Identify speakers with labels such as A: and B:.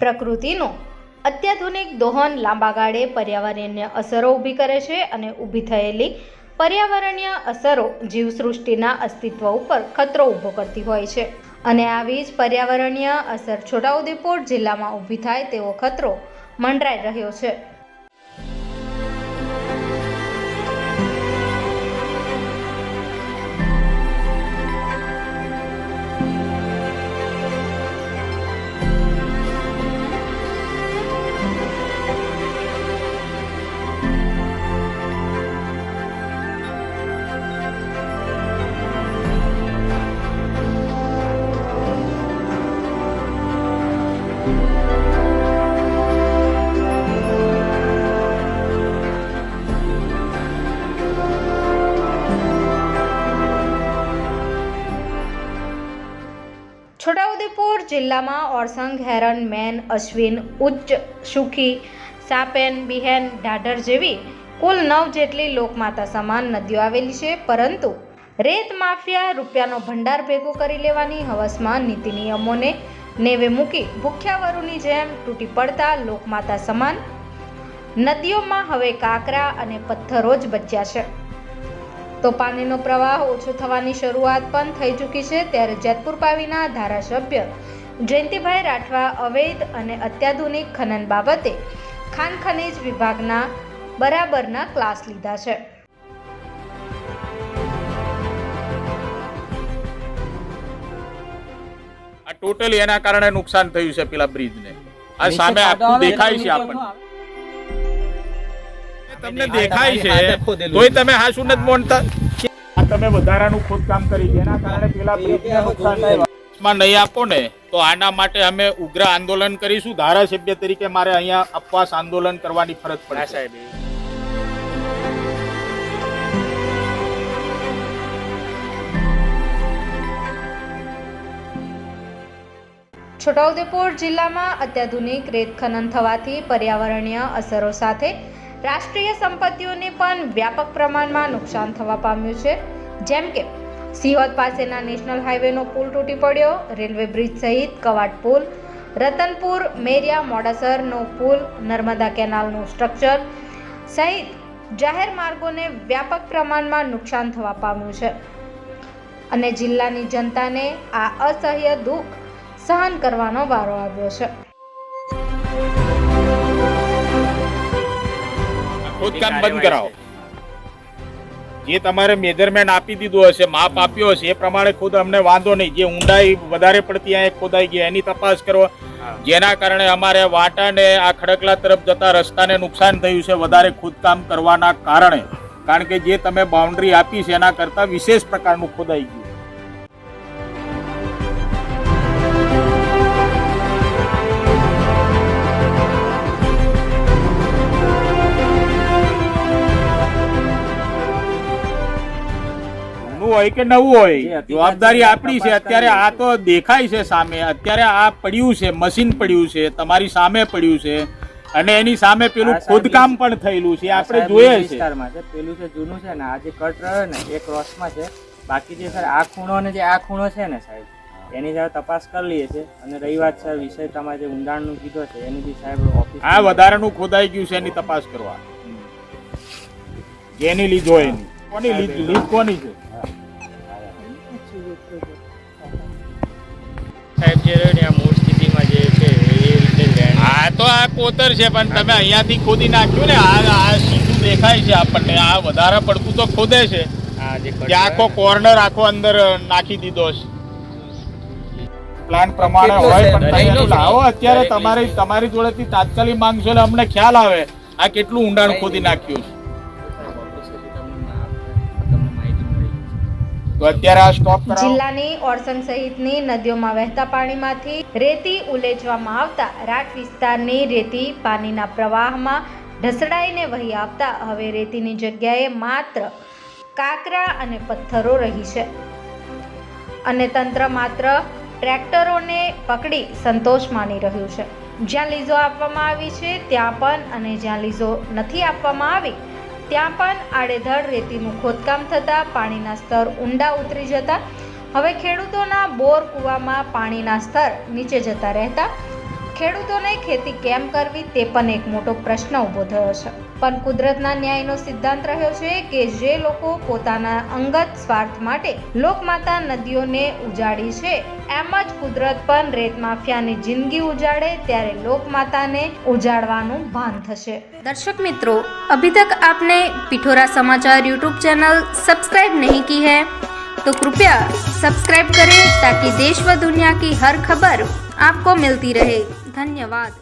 A: પ્રકૃતિનું અત્યાધુનિક દોહન લાંબા ગાળે પર્યાવરણીય અસરો ઊભી કરે છે અને ઊભી થયેલી પર્યાવરણીય અસરો જીવસૃષ્ટિના અસ્તિત્વ ઉપર ખતરો ઊભો કરતી હોય છે. અને આવી જ પર્યાવરણીય અસર છોટાઉદેપુર જિલ્લામાં ઊભી થાય તેવો ખતરો મંડરાઈ રહ્યો છે. છોટાઉદેપુર જિલ્લામાં ઓરસંગ હેરન મેન અશ્વિન, ઉચ્ચ સુખી, સાપેન, બિહેન ઢાઢર જેવી કુલ નવ જેટલી લોકમાતા સમાન નદીઓ આવેલી છે. પરંતુ રેત માફિયા રૂપિયાનો ભંડાર ભેગો કરી લેવાની હવસમાં નીતિ નિયમોને નેવે મૂકી ભૂખ્યાવરુની જેમ તૂટી પડતા લોકમાતા સમાન નદીઓમાં હવે કાંકરા અને પથ્થરો જ બચ્યા છે. તો પાણીનો પ્રવાહ ઓછો થવાની શરૂઆત પણ થઈ ચૂકી છે ત્યારે જેતપુર પાવીના ધારાસભ્ય જયંતિભાઈ રાઠવા અવૈધ અને અત્યાધુનિક ખનન બાબતે ખાન ખનીજ વિભાગના બરાબરના ક્લાસ લીધા છે.
B: આ ટોટલી એના કારણે નુકસાન થયું છે પેલા બ્રિજને. આ સામે આખું દેખાય છે આપણને. તમને દેખાય છે. તોય તમે હાસુ નથી મોનતા તમે વધારાનું ખોદકામ કરી જેના કારણે પેલા બ્રિજને નુકસાન થાય. માં નહીં આપો ને તો આના માટે અમે ઉગ્ર આંદોલન કરીશું. ધારાસભ્ય તરીકે મારે અહીંયા અપવાસ આંદોલન કરવાની ફરજ પડે સાહેબ
A: છોટાઉદેપુર જિલ્લામાં અત્યાધુનિક રેત ખનન થવાથી પર્યાવરણીય અસરો સાથે રાષ્ટ્રીય સંપત્તિઓને પણ વ્યાપક પ્રમાણમાં નુકસાન થવા પામ્યું છે. જેમ કે, સિહોદ પાસેના નેશનલ હાઈવેનો પુલ તૂટી પડ્યો, રેલવે બ્રિજ સહિત કવાટ પુલ, રતનપુર, મેરિયા, મોડાસરનો પુલ, નર્મદા કેનાલનું સ્ટ્રક્ચર સહિત જાહેર માર્ગોને વ્યાપક પ્રમાણમાં નુકસાન થવા પામ્યું છે. અને જિલ્લાની જનતાને આ અસહ્ય દુઃખ સહન કરવાનો વારો આવ્યો છે.
B: ખોદકામ બંધ કરાવો. જે તમારે મેજરમેન્ટ આપી દીધું હશે માપ આપ્યો હશે એ પ્રમાણે ખુદ અમને વાંધો નહીં. જે ઊંડાઈ વધારે પડતી અહીંયા ખોદાઈ ગઈ એની તપાસ કરો. જેના કારણે અમારે વાટા ને આ ખડકલા તરફ જતા રસ્તાને નુકસાન થયું છે વધારે ખોદકામ કરવાના કારણે. કારણ કે જે તમે બાઉન્ડ્રી આપી છે એના કરતાં વિશેષ પ્રકારનું ખોદાઈ ગયું. હોય કે નવું હોય જવાબદારી આપણી છે અત્યારે આ તો દેખાય છે સામે. અત્યારે આ પડ્યું છે મશીન પડ્યું છે તમારી સામે પડ્યું છે. અને એની સામે પેલું ખોદકામ પણ થયેલું છે આપણે જોઈએ છે.
C: પેલું છે જૂનું છે ને આ જે કટ રહ્યો ને એ ક્રોસમાં છે. બાકી જે સર આ ખૂણો ને જે આ ખૂણો છે ને સાહેબ એની જરા તપાસ કરી લઈએ છે અને રહી વાત સર વિષય તમારે જે ઊંડાણનું કીધો છે એની બી સાહેબ ઓફિસ
B: આ વધારાનું ખોદાઈ ગયું છે એની તપાસ કરવા. જેની લીધો હોય એની કોની લીધ લીધ કોની છે?
D: સાહેબ જે રહ્યો ને આ મૂળ સ્થિતિમાં જે છે એ રીતે
B: આ તો આ કોતર છે પણ તમે અહીંયાથી ખોદી નાખ્યું ને આ આ સીધું દેખાય છે આપણને. આ વધારે પડતું તો ખોદે છે.
D: આ જે
B: કે આખો કોર્નર આખો અંદર નાખી દીધો છે. પ્લાન પ્રમાણે હોય પણ લાવો અત્યારે તમારી તમારી જોડેથી તાત્કાલિક માંગશો એટલે અમને ખ્યાલ આવે આ કેટલું ઊંડાણ ખોદી નાખ્યું છે. તો અત્યારે આ સ્ટોપ
A: જિલ્લાની ઓરસંગ સહિતની નદીઓમાં વહેતા પાણીમાંથી રેતી ઉલેચવામાં આવતા રાટ વિસ્તારની રેતી પાણીના પ્રવાહમાં ઢસડાઈને વહી આવતા હવે રેતીની જગ્યાએ માત્ર કાંકરા અને પથ્થરો રહી છે. અને તંત્ર માત્ર ટ્રેક્ટરોને પકડી સંતોષ માની રહ્યું છે. જ્યાં લીઝો આપવામાં આવી છે, ત્યાં પણ અને જ્યાં લીઝો નથી આપવામાં આવી ત્યાં પણ આડેધડ રેતીનું ખોદકામ થતાં પાણીના સ્તર ઊંડા ઉતરી જતા. હવે ખેડૂતોના બોર કૂવામાં પાણીના સ્તર નીચે જતા રહેતા. ખેડૂતોને ખેતી કેમ કરવી તે પણ એક મોટો પ્રશ્ન ઊભો થયો છે પણ કુદરતના ન્યાયનો સિદ્ધાંત રહ્યો છે કે જે લોકો પોતાના અંગત સ્વાર્થ માટે લોકમાતા નદીઓને ઉજાડી છે એમ જ કુદરત પણ રેત માફિયાની જિંદગી ઉજાડે ત્યારે લોકમાતાને ઉજાડવાનું ભાન થશે
E: दर्शक मित्रों अभी तक आपने पिठोरा समाचार यूट्यूब चैनल सब्सक्राइब नहीं की है तो कृपया सब्सक्राइब करें ताकि देश व दुनिया की हर खबर आपको मिलती रहे धन्यवाद